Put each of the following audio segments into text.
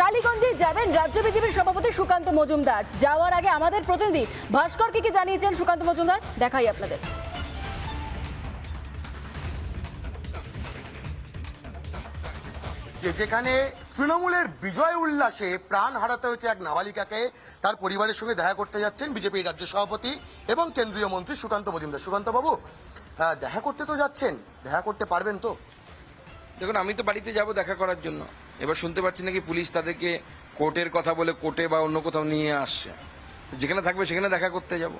কালীগঞ্জে যাবেন রাজ্য বিজেপির সভাপতি সুকান্ত মজুমদার। যাওয়ার আগে আমাদের প্রতিনিধি ভাস্কর কি কি জানিয়েছেন? সুকান্ত মজুমদার, দেখাই আপনাদের। যেখানে তৃণমূলের বিজয় উল্লাসে প্রাণ হারাতে হয়েছে এক নাবালিকাকে, তার পরিবারের সঙ্গে দেখা করতে যাচ্ছেন বিজেপির রাজ্য সভাপতি এবং কেন্দ্রীয় মন্ত্রী সুকান্ত মজুমদার। সুকান্ত বাবু দেখা করতে তো যাচ্ছেন, দেখা করতে পারবেন তো? দেখুন আমি তো বাড়িতে যাব দেখা করার জন্য। এবার শুনতে পাচ্ছি নাকি পুলিশ তাদেরকে কোর্টের কথা বলে কোর্টে বা অন্য কোথাও নিয়ে আসছে। যেখানে থাকবে সেখানে দেখা করতে যাব।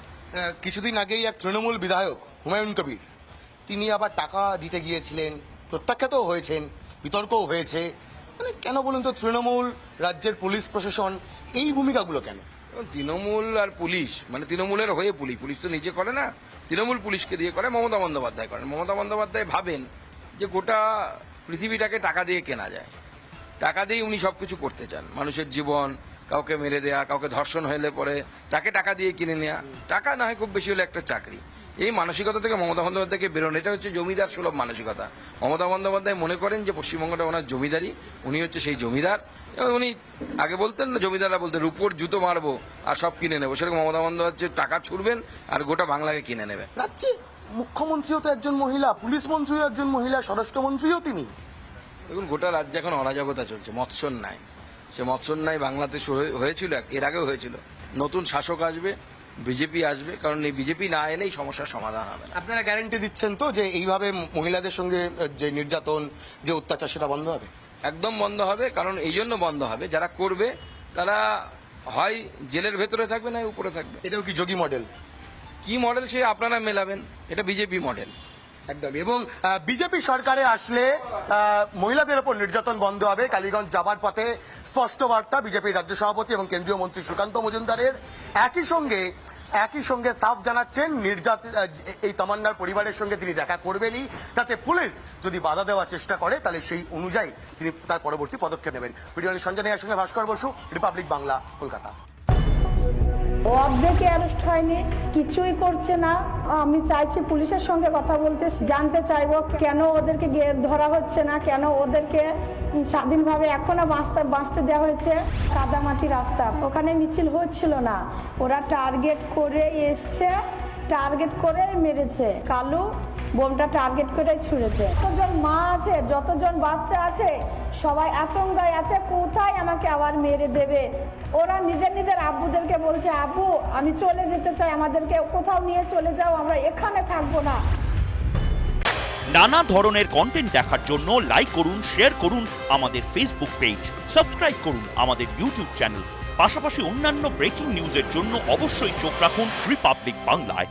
কিছুদিন আগেই এক তৃণমূল বিধায়ক হুমায়ুন কবির তিনি আবার টাকা দিতে গিয়েছিলেন প্রত্যাখ্যাতও হয়েছেন বিতর্কও হয়েছে। মানে কেন বলুন তো তৃণমূল রাজ্যের পুলিশ প্রশাসন এই ভূমিকাগুলো কেন? তৃণমূল আর পুলিশ মানে তৃণমূলের হয়ে পুলিশ পুলিশ তো নিজে করে না তৃণমূল পুলিশকে দিয়ে করে মমতা বন্দ্যোপাধ্যায় করেন মমতা বন্দ্যোপাধ্যায় ভাবেন যে গোটা পৃথিবীটাকে টাকা দিয়ে কেনা যায়। টাকা দিয়ে উনি সব কিছু করতে চান। মানুষের জীবন, কাউকে মেরে দেয়া, কাউকে ধর্ষণ হলে পরে তাকে টাকা দিয়ে কিনে নেওয়া টাকা না হয় খুব বেশি হলে একটা চাকরি। এই মানসিকতা থেকে মমতা বন্দ্যোপাধ্যায়কে বেরোন, এটা হচ্ছে জমিদার সুলভ মানসিকতা। মমতা বন্দ্যোপাধ্যায় মনে করেন যে পশ্চিমবঙ্গটা ওনার জমিদারি, উনি হচ্ছে সেই জমিদার। উনি আগে বলতেন না, জমিদাররা বলতেন, রূপোর জুতো মারবো আর সব কিনে নেব। সেরকম মমতা বন্দ্যোপাধ্যায় টাকা ছুড়বেন আর গোটা বাংলাকে কিনে নেবে রাজ্যে মুখ্যমন্ত্রীও তো একজন মহিলা পুলিশ মন্ত্রীও একজন মহিলা স্বরাষ্ট্রমন্ত্রীও তিনি। দেখুন গোটা রাজ্যে এখন অরাজকতা চলছে মৎস্যর নাই সে মৎস্যর নাই বাংলাতে হয়েছিল এর আগেও হয়েছিল। নতুন শাসক আসবে বিজেপি আসবে কারণ এই বিজেপি না এলেই সমস্যার সমাধান হবে আপনারা গ্যারান্টি দিচ্ছেন তো যে এইভাবে মহিলাদের সঙ্গে যে নির্যাতন যে অত্যাচার সেটা বন্ধ হবে? একদম বন্ধ হবে কারণ এই জন্য বন্ধ হবে। যারা করবে তারা হয় জেলের ভেতরে থাকবে না উপরে থাকবে। এটাও কি যোগী মডেল কি মডেল সে আপনারা মেলাবেন? এটা বিজেপি মডেল একদম। এবং বিজেপি সরকারে আসলে মহিলাদের ওপর নির্যাতন বন্ধ হবে। কালীগঞ্জ যাবার পথে স্পষ্ট বার্তা বিজেপির রাজ্য সভাপতি এবং কেন্দ্রীয় মন্ত্রী সুকান্ত মজুমদারের। একই সঙ্গে একই সঙ্গে সাফ জানাচ্ছেন, নির্যাত এই তামান্নার পরিবারের সঙ্গে তিনি দেখা করবেনই। তাতে পুলিশ যদি বাধা দেওয়ার চেষ্টা করে, তাহলে সেই অনুযায়ী তিনি তার পরবর্তী পদক্ষেপ নেবেন। ভিডিও সঞ্জনের সঙ্গে ভাস্কর বসু, রিপাবলিক বাংলা, কলকাতা। অর্ধেকে অ্যারেস্ট হয়নি, কিছুই করছে না। আমি চাইছি পুলিশের সঙ্গে কথা বলতে, জানতে চাইব কেন ওদেরকে ধরা হচ্ছে না, কেন ওদেরকে স্বাধীনভাবে এখনও বাঁচতে বাঁচতে দেওয়া হয়েছে। কাদামাটি রাস্তা, ওখানে মিছিল হচ্ছিল না। ওরা টার্গেট করে এসছে টার্গেট করে মেরেছে। কালু বোমটা টার্গেট করে ছুঁড়েছে। যতজন মা আছে, যতজন বাচ্চা আছে, সবাই আতঙ্কায় আছে, কোথায় আমাকে আবার মেরে দেবে। ওরা নিজের নিজের আব্বুদেরকে বলছে, আব্বু, আমি চলে যেতে চাই, আমাদেরকে কোথাও নিয়ে চলে যাও, আমরা এখানে থাকব না। নানা ধরনের কন্টেন্ট দেখার জন্য লাইক করুন শেয়ার করুন আমাদের ফেসবুক পেজ সাবস্ক্রাইব করুন আমাদের ইউটিউব চ্যানেল পাশাপাশি অন্যান্য ব্রেকিং নিউজের জন্য অবশ্যই চোখ রাখুন রিপাবলিক বাংলায়